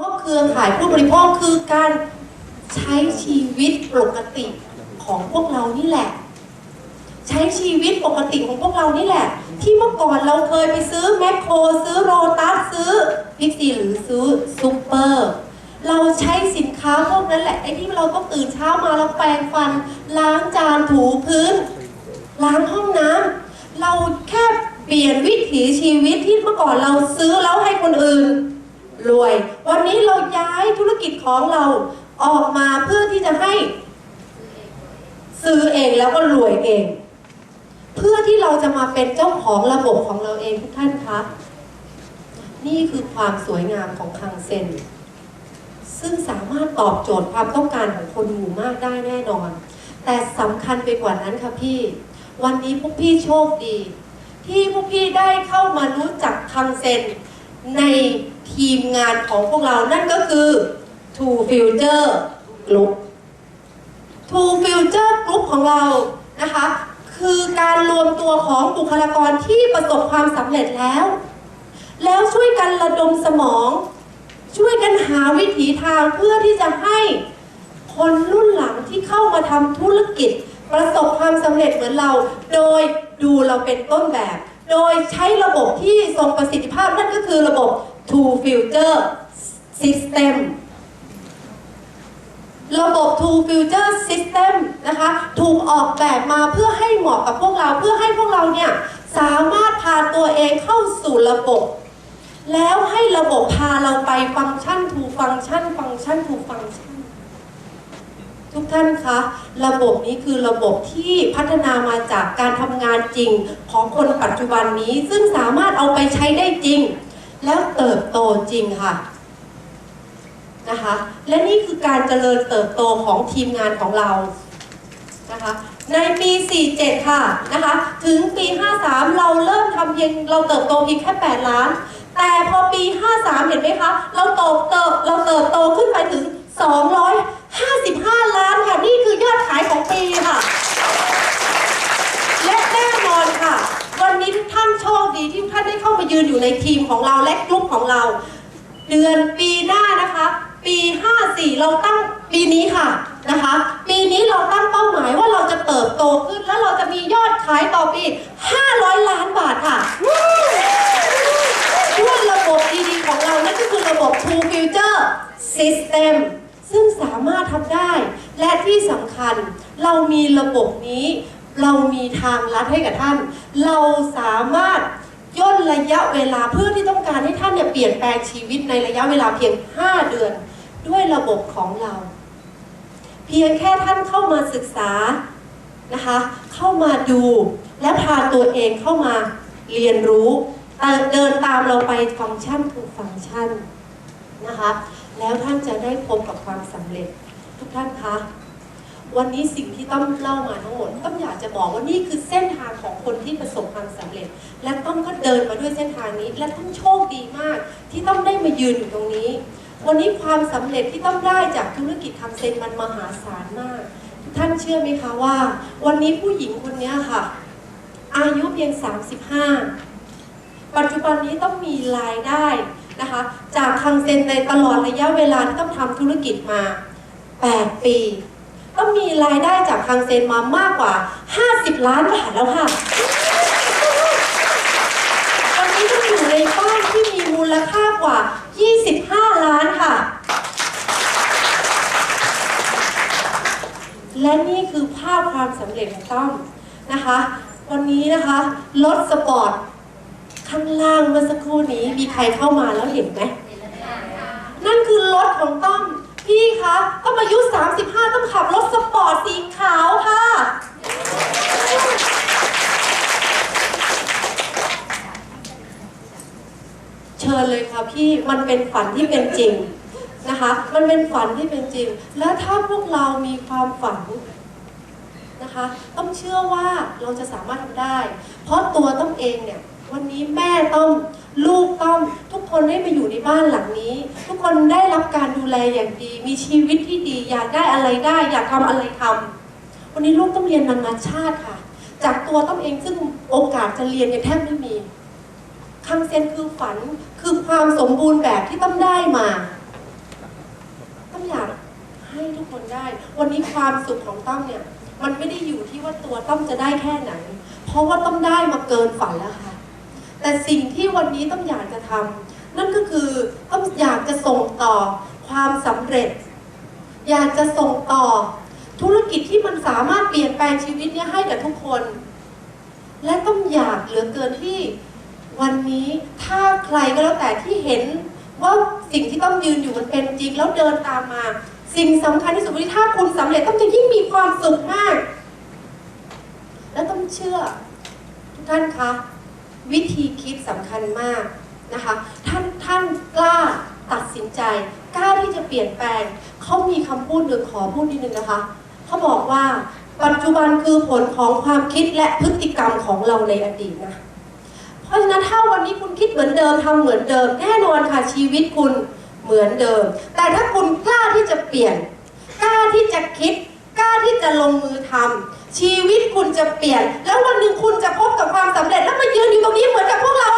ว่าเครือข่ายผู้บริโภคคือการใช้ชีวิตปกติของพวกเรานี่แหละ ใช้ชีวิตปกติของพวกเรานี่แหละ ที่เมื่อก่อนเราเคยไปซื้อแมคโคร ซื้อโรตัสซื้อพิกซีหรือซื้อซูเปอร์เราใช้สินค้าพวกนั้นแหละไอ้ที่เราต้องตื่นเช้ามาแล้วแปรงฟัน ล้างจานถูพื้น ล้างห้องน้ำเราแค่เปลี่ยนวิถีชีวิตที่เมื่อก่อนเราซื้อแล้วให้คนอื่น รวย วันนี้เราย้ายธุรกิจของเราออกมาเพื่อที่จะให้ ซื้อเองแล้วก็รวยเอง เพื่อที่เราจะมาเป็นเจ้าของระบบของเราเองทุกท่านคะนี่คือความสวยงามของคังเซนซึ่งสามารถตอบโจทย์ความต้องการของคนหมู่มากได้แน่นอน แต่สำคัญไปกว่านั้นค่ะพี่ วันนี้พวกพี่โชคดี ที่พวกพี่ได้เข้ามารู้จักคังเซนใน ทีมงานของพวกเรานั่นก็คือ Two Future Group Two Future Group ของเรานะคะ คือการรวมตัวของบุคลากรที่ประสบความสำเร็จแล้ว แล้วช่วยกันระดมสมอง ช่วยกันหาวิถีทางเพื่อที่จะให้คนรุ่นหลังที่เข้ามาทำธุรกิจ ประสบความสำเร็จเหมือนเรา โดยดูเราเป็นต้นแบบ โดยใช้ระบบที่ทรงประสิทธิภาพนั่นก็คือระบบ Two Future System ระบบ Two Future System นะคะ ถูกออกแบบมาเพื่อให้เหมาะกับพวกเราเพื่อให้พวกเราเนี่ย สามารถพาตัวเองเข้าสู่ระบบ แล้วให้ระบบพาเราไปฟังก์ชัน to ฟังก์ชัน ฟังก์ชัน to ฟังก์ชัน ทุกท่านคะ ระบบนี้คือระบบที่พัฒนามาจากการทำงานจริงของคนปัจจุบันนี้ ซึ่งสามารถเอาไปใช้ได้จริง แล้วเติบโตจริงค่ะนะคะและนี่คือการเจริญเติบโตของทีมงานของเรานะคะในปี 47 ค่ะนะคะถึงปี 53 เราเริ่มทำเพียงเราเติบโตเพียงแค่ 8 ล้าน แต่พอปี 53 เห็นไหมคะ เราโตเติบเราเติบโตขึ้นไปถึง 255 ล้านค่ะ นี่คือยอดขายของปีค่ะ และแน่นอนค่ะ วันนี้ทุกท่านโชคดีที่ทุกท่านได้เข้า มายืนอยู่ในทีมของเราและกลุ่มของเรา เดือนปีหน้านะคะ ปี 54 เราตั้งปีนี้ค่ะนะคะ ปีนี้เราตั้งเป้าหมายว่าเราจะเติบโตขึ้น แล้วเราจะมียอดขายต่อปี 500 ล้านบาทค่ะด้วยระบบดีๆของเรานั่นก็คือระบบ True Future System ซึ่งสามารถทำได้ และที่สำคัญเรามีระบบนี้ เรามีทางลัดให้กับท่าน เราสามารถ ย่นระยะเวลาเพื่อที่ต้องการให้ท่านเนี่ยเปลี่ยนแปลงชีวิตในระยะเวลาเพียง 5 เดือน ด้วยระบบของเรา เพียงแค่ท่านเข้ามาศึกษานะคะ เข้ามาดูและพาตัวเองเข้ามาเรียนรู้เดินตามเราไปฟังก์ชันถูกฟังก์ชันนะคะ แล้วท่านจะได้พบกับความสำเร็จทุกท่านคะวันนี้สิ่งที่ต้องเล่ามาทั้งหมดต้องอยากจะบอกว่านี่คือเส้นทางของคนที่ประสบความสำเร็จ และต้องก็เดินมาด้วยเส้นทางนี้ และต้องโชคดีมาก ที่ต้องได้มายืนอยู่ตรงนี้ วันนี้ความสำเร็จที่ต้องได้จากธุรกิจทำเซ็นมันมหาศาลมาก ท่านเชื่อไหมคะว่า วันนี้ผู้หญิงคนนี้ค่ะ อายุเพียง 35 ปัจจุบันนี้ต้องมีรายได้นะคะ จากทางเซ็นในตลอดระยะเวลาที่ต้องทำธุรกิจมา 8 ปีต้องมีรายได้จากทางเซนมามากกว่า 50 ล้านบาทแล้วค่ะ ตอนนี้ต้องอยู่ในบ้านที่มีมู ลค่ากว่า 25 ล้านค่ะ และนี่คือภาพความสำเร็จของต้อมนะคะ วันนี้นะคะรถสปอร์ตข้างล่างเมื่อสักครู่นี้มีใครเข้ามาแล้วเห็นไหมนั่นคือรถของต้อมพี่คะต้อมอายุ 35 ต้องขับรถสปอร์ตสีขาวค่ะ ชิญเลยค่ะพี่มันเป็นฝันที่เป็นจริงนะคะ มันเป็นฝันที่เป็นจริง และถ้าพวกเรามีความฝันนะคะ ต้องเชื่อว่าเราจะสามารถทำได้ เพราะตัวต้อมเองเนี่ยวันนี้แม่ต้อมลูกต้อมทุกคนได้มาอยู่ในบ้านหลังนี้ ทุกคนได้รับการดูแลอย่างดี มีชีวิตที่ดี อยากได้อะไรได้ อยากทำอะไรทำวันนี้ลูกต้องเรียนนานาชาติค่ะ จากตัวต้อมเองซึ่งโอกาสจะเรียนยังแทบไม่มี คังเซียนคือฝันคือความสมบูรณ์แบบที่ต้องได้มาต้องอยากให้ทุกคนได้ วันนี้ความสุขของต้อมเนี่ย มันไม่ได้อยู่ที่ว่าตัวต้อมจะได้แค่ไหน เพราะว่าต้อมได้มาเกินฝันแล้วค่ะ แต่สิ่งที่วันนี้ต้อมอยากจะทำนั่นก็คือต้อมอยากจะส่งต่อความสำเร็จ อยากจะส่งต่อธุรกิจที่มันสามารถเปลี่ยนแปลงชีวิตเนี่ยให้กับทุกคน และต้องอยากเหลือเกินที่ วันนี้ถ้าใครก็แล้วแต่ที่เห็นว่าสิ่งที่ต้องยืนอยู่มันเป็นจริงแล้วเดินตามมา สิ่งสำคัญที่สุดวันนี้ถ้าคุณสำเร็จต้องจะยิ่งมีความสุขมาก และต้องเชื่อ ทุกท่านคะวิธีคิดสำคัญมากนะคะ ท่านท่านกล้าตัดสินใจกล้าที่จะเปลี่ยนแปลงเขามีคำพูดหนึ่งขอพูดนิดนึงนะคะเขาบอกว่าปัจจุบันคือผลของความคิดและพฤติกรรมของเราในอดีตนะ ราะฉะนั้นถ้าวันนี้คุณคิดเหมือนเดิมทำเหมือนเดิม แน่นอนค่ะชีวิตคุณเหมือนเดิม แต่ถ้าคุณกล้าที่จะเปลี่ยน กล้าที่จะคิด กล้าที่จะลงมือทำ ชีวิตคุณจะเปลี่ยน แล้ววันหนึ่งคุณจะพบกับความสำเร็จแล้วมายืนอยู่ตรงนี้เหมือนกับพวกเรา